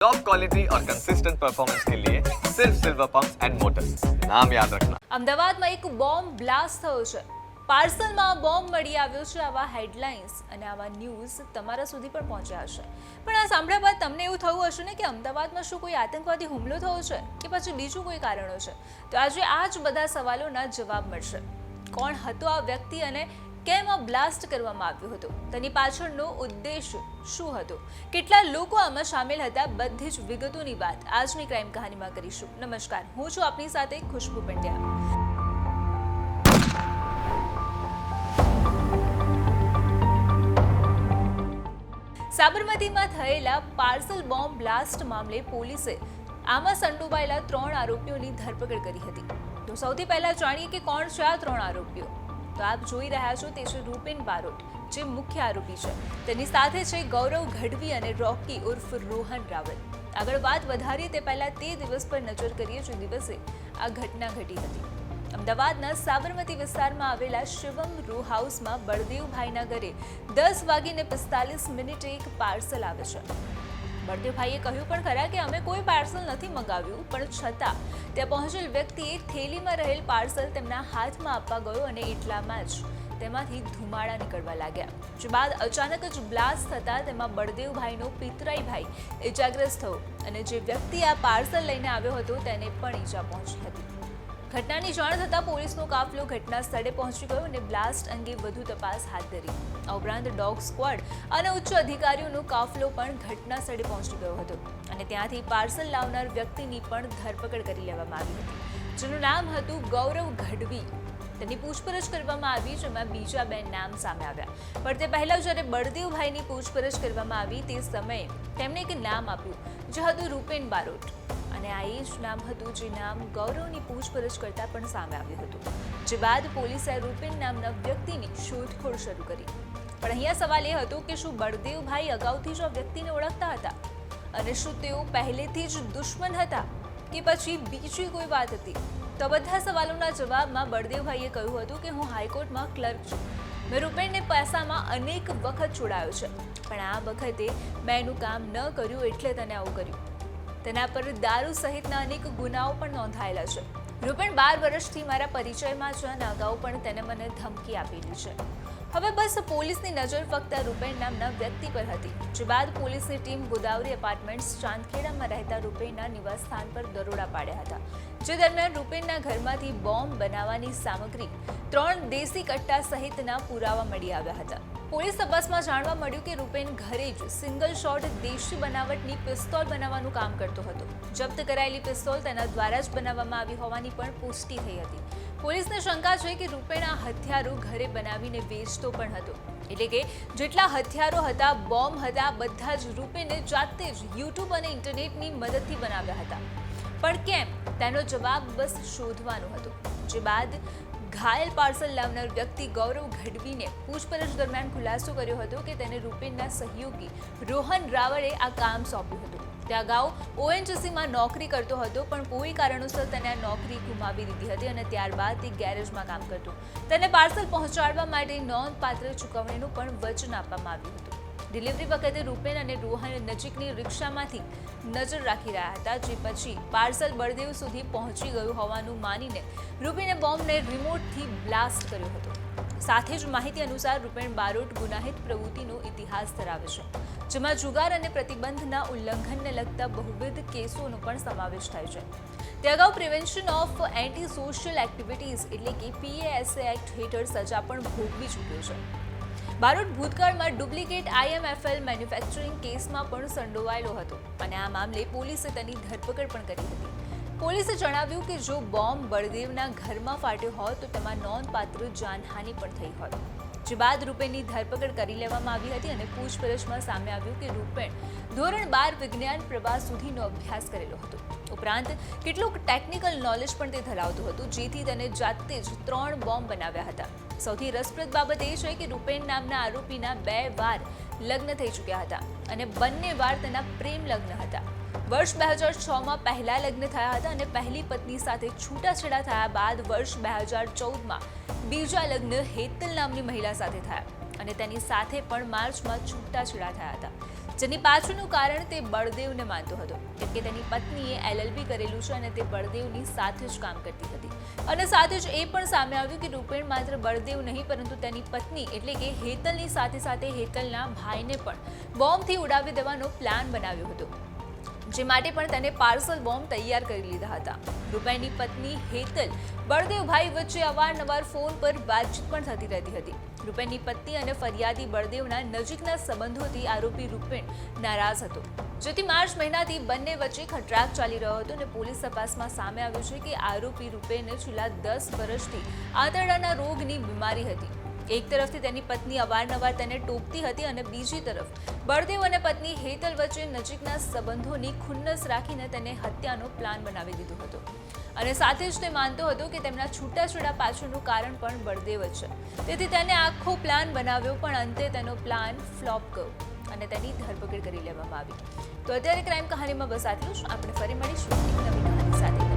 Top quality और consistent performance के लिए सिर्फ सिल्वर पंप एंड मोटर्स नाम याद रखना અમદાવાદમાં એક બોમ્બ બ્લાસ્ટ થયો છે પાર્સલમાં બોમ્બ મળી આવ્યો છે આવા હેડલાઇન્સ અને આવા ન્યૂઝ તમારા સુધી પણ પહોંચ્યા હશે પણ આ સાંભળ્યા બાદ તમને એવું થયું હશે ને કે અમદાવાદમાં શું કોઈ આતંકવાદી હુમલો થયો છે કે પછી બીજું કોઈ કારણો છે તો આજે આ જ બધા સવાલોના જવાબ મળશે કોણ હતો આ વ્યક્તિ અને કેમ આ બ્લાસ્ટ કરવામાં આવ્યું હતું? તેની પાછળનો ઉદ્દેશ શું હતો? કેટલા લોકો આમાં સામેલ હતા? બધી જ વિગતોની વાત આજની ક્રાઇમ કહાનીમાં કરીશું. નમસ્કાર. હું છું આપની સાથે ખુશ્બુ પંડ્યા. સાબરમતીમાં થયેલા પાર્સલ બોમ્બ બ્લાસ્ટ મામલે પોલીસે આમાં સંડોવાયેલા ત્રણ આરોપીઓની ધરપકડ કરી હતી. તો સૌથી પહેલા જાણીએ કે કોણ છે આ ત્રણ આરોપીઓ? તો આપ જોઈ રહ્યા છો તે છે રૂપેન બારોટ, જે મુખ્ય આરોપી છે. તેની સાથે છે ગૌરવ ગઢવી અને રોકી ઉર્ફ રોહન રાવલ. આગળ વાત વધારીએ તે પહેલા તે દિવસ પર નજર કરીએ જે દિવસે આ ઘટના ઘટી હતી. અમદાવાદના સાબરમતી વિસ્તારમાં આવેલા શિવમ રો હાઉસમાં બળદેવભાઈના ઘરે દસ વાગીને પિસ્તાલીસ મિનિટે એક પાર્સલ આવે છે. બળદેવભાઈએ કહ્યું પણ ખરા કે અમે કોઈ પાર્સલ નથી મંગાવ્યું, પણ છતાં ત્યાં પહોંચેલ વ્યક્તિએ થેલીમાં રહેલ પાર્સલ તેમના હાથમાં આપવા ગયો અને એટલામાં જ તેમાંથી ધુમાડા નીકળવા લાગ્યા. જે બાદ અચાનક જ બ્લાસ્ટ થતાં તેમાં બળદેવભાઈનો પિતરાઈભાઈ ઇજાગ્રસ્ત થયો અને જે વ્યક્તિ આ પાર્સલ લઈને આવ્યો હતો તેને પણ ઈજા પહોંચી હતી. ઘટનાની જાણ થતાં પોલીસનો કાફલો ઘટના સ્થળે પહોંચી ગયો અને બ્લાસ્ટ અંગે વધુ તપાસ હાથ ધરી. આ ઉપરાંત ડોગ સ્ક્વોડ અને ઉચ્ચ અધિકારીઓનો કાફલો પણ ઘટના સ્થળે પહોંચી ગયો હતો અને ત્યાંથી પાર્સલ લાવનાર વ્યક્તિની પણ ધરપકડ કરી લેવામાં આવી હતી, જેનું નામ હતું ગૌરવ ગઢવી તેની પૂછપરછ કરવામાં આવી, જેમાં બીજા બે નામ સામે આવ્યા. પણ તે પહેલા જ્યારે બળદેવભાઈની પૂછપરછ કરવામાં આવી, તે સમયે તેમણે એક નામ આપ્યું, જે હતું રૂપેન બારોટ. અને આ એ જ નામ હતું જે નામ ગૌરવની પૂછપરછ કરતા પણ સામે આવ્યું હતું. જે બાદ પોલીસે રૂપિન નામના વ્યક્તિની શોધખોળ શરૂ કરી. પણ અહીંયા સવાલ એ હતો કે શું બળદેવભાઈ અગાઉથી જ આ વ્યક્તિને ઓળખતા હતા? અને શું તેઓ પહેલેથી જ દુશ્મન હતા? કે પછી બીજી કોઈ વાત હતી? તો બધા સવાલોના જવાબમાં બળદેવભાઈએ કહ્યું હતું કે હું હાઈકોર્ટમાં ક્લર્ક છું. મેં રૂપેણને પૈસામાં અનેક વખત છોડાયો છે. પણ આ વખતે મેં એનું કામ ન કર્યું એટલે તને આવું કર્યું. તેના પર દારૂ સહિતના અનેક ગુનાઓ પણ નોંધાયેલા છે. રૂપેણ બાર વર્ષથી મારા પરિચયમાં છે અને અગાઉ પણ તેને મને ધમકી આપેલી છે. હવે બસ પોલીસની નજર ફક્ત રૂપેણ નામના વ્યક્તિ પર હતી, જે બાદ પોલીસની ટીમ ગોદાવરી એપાર્ટમેન્ટ્સ ચાંદખેડામાં રહેતા રૂપેણના નિવાસસ્થાન પર દરોડા પાડ્યા હતા. જે દરમિયાન રૂપેણના ઘરમાંથી બોમ્બ બનાવવાની સામગ્રી ત્રણ દેશી કટ્ટા સહિતના પુરાવા મળી આવ્યા હતા. પોલીસ તપાસમાં જાણવા મળ્યું કે રૂપેન ઘરે જ સિંગલ શોટ દેશી બનાવટની પિસ્તોલ બનાવવાનું કામ કરતો હતો. જપ્ત કરાયેલી પિસ્તોલ તેના દ્વારા જ બનાવવામાં આવી હોવાની પણ પુષ્ટિ થઈ હતી. પોલીસને શંકા છે કે રૂપેણ આ હથિયારો ઘરે બનાવીને વેચતો પણ હતો. એટલે કે જેટલા હથિયારો હતા, બોમ્બ હતા, બધા જ રૂપેને જાતે જ યુટ્યુબ અને ઇન્ટરનેટની મદદથી બનાવ્યા હતા. પણ કેમ? તેનો જવાબ બસ શોધવાનો હતો. જે બાદ ઘાયલ પાર્સલ લાવનાર વ્યક્તિ ગૌરવ ગઢવીને પૂછપરછ દરમિયાન ખુલાસો કર્યો હતો કે તેને રૂપેનના સહયોગી રોહન રાવળે આ કામ સોંપ્યું હતું. તે અગાઉ ઓએનજીસીમાં નોકરી કરતો હતો, પણ કોઈ કારણોસર તેને આ નોકરી ગુમાવી દીધી હતી અને ત્યારબાદ તે ગેરેજમાં કામ કરતો. તેને પાર્સલ પહોંચાડવા માટે નોંધપાત્ર ચૂકવણીનું પણ વચન આપવામાં આવ્યું હતું. ડિલિવરી વખતે રૂપેન અને રોહન નજીકની રિક્ષામાંથી નજર રાખી રહ્યા હતા, જે પછી પાર્સલ બળદેવ સુધી પહોંચી ગયું હોવાનું માનીને રૂપેને બોમ્બને રિમોટથી બ્લાસ્ટ કર્યો હતો. સાથે જ માહિતી અનુસાર રૂપેણ બારોટ ગુનાહિત પ્રવૃત્તિનો ઇતિહાસ ધરાવે છે, જેમાં જુગાર અને પ્રતિબંધના ઉલ્લંઘનને લગતા બહુવિધ કેસોનો પણ સમાવેશ થાય છે. તે અગાઉ prevention of anti social activities એટલે કે પીએએસએ એક્ટ હેઠળ સજા પણ ભોગવી ચૂક્યો છે. બારોટ ભૂતકાળમાં ડુપ્લિકેટ આઈએમએફએલ મેન્યુફેક્ચરિંગ કેસમાં પણ સંડોવાયેલો હતો અને આ મામલે પોલીસે તેની ધરપકડ પણ કરી હતી. પોલીસે જણાવ્યું કે જો બોમ્બ બળદેવના ઘરમાં ફાટ્યો હોત તો તેમાં નોંધપાત્ર જાનહાનિ પણ થઈ હોત. જે બાદ રૂપેણની ધરપકડ કરી લેવામાં આવી હતી અને પૂછપરછમાં સામે આવ્યું કે રૂપેણ ધોરણ બાર વિજ્ઞાન પ્રવાહ સુધીનો અભ્યાસ કરેલો હતો. ઉપરાંત કેટલુંક ટેકનિકલ નોલેજ પણ તે ધરાવતું હતું, જેથી તેને જાતે જ ત્રણ બોમ્બ બનાવ્યા હતા. સૌથી રસપ્રદ બાબત એ છે કે રૂપેણ નામના આરોપીના બે વાર લગ્ન થઈ ચૂક્યા હતા અને બંને વાર તેના પ્રેમ લગ્ન હતા. વર્ષ બે હજાર છમાં પહેલા લગ્ન થયા હતા અને પહેલી પત્ની સાથે છૂટાછેડા થયા બાદ વર્ષ બે હજાર ચૌદમાં બીજા લગ્ન હેતલ નામની મહિલા સાથે થયા અને તેની સાથે પણ માર્ચમાં છૂટાછેડા થયા હતા. જેની પાછળનું કારણ તે બળદેવને માનતો હતો, કેમ કે તેની પત્નીએ એલએલબી કરેલું છે અને તે બળદેવની સાથે જ કામ કરતી હતી. અને સાથે જ એ પણ સામે આવ્યું કે રૂપેણ માત્ર બળદેવ નહીં, પરંતુ તેની પત્ની એટલે કે હેતલની સાથે સાથે હેતલના ભાઈને પણ બોમ્બથી ઉડાવી દેવાનો પ્લાન બનાવ્યો હતો. જે માટે પણ તેને પાર્સલ બોમ્બ તૈયાર કરી લીધા હતા. રૂપેની પત્ની હેતલ બળદેવભાઈ વચ્ચે અવારનવાર ફોન પર વાતચીત પણ થતી રહેતી હતી. રૂપેણની પત્ની અને ફરિયાદી બળદેવના નજીકના સંબંધોથી આરોપી રૂપેણ નારાજ હતો. જેથી માર્ચ મહિનાથી બંને વચ્ચે ખટરાક ચાલી રહ્યો હતો અને પોલીસ તપાસમાં સામે આવ્યું છે કે આરોપી રૂપેને છેલ્લા દસ વર્ષથી આંતરડાના રોગની બીમારી હતી. એક તરફથી તેની પત્ની અવારનવાર તેને ટોકતી હતી અને બીજી તરફ બળદેવ અને પત્ની હેતલ વચ્ચે નજીકના સંબંધોની ખુન્નસ રાખીને તેને હત્યાનો પ્લાન બનાવી દીધો હતો. અને સાથે જ તે માનતો હતો કે તેમના છૂટાછેડા પાછળનું કારણ પણ બળદેવ જ છે. તેથી તેને આખો પ્લાન બનાવ્યો, પણ અંતે તેનો પ્લાન ફ્લોપ ગયો અને તેની ધરપકડ કરી લેવામાં આવી. તો અત્યારે ક્રાઇમ કહાનીમાં બસ આટલું જ. આપણે ફરી મળીશું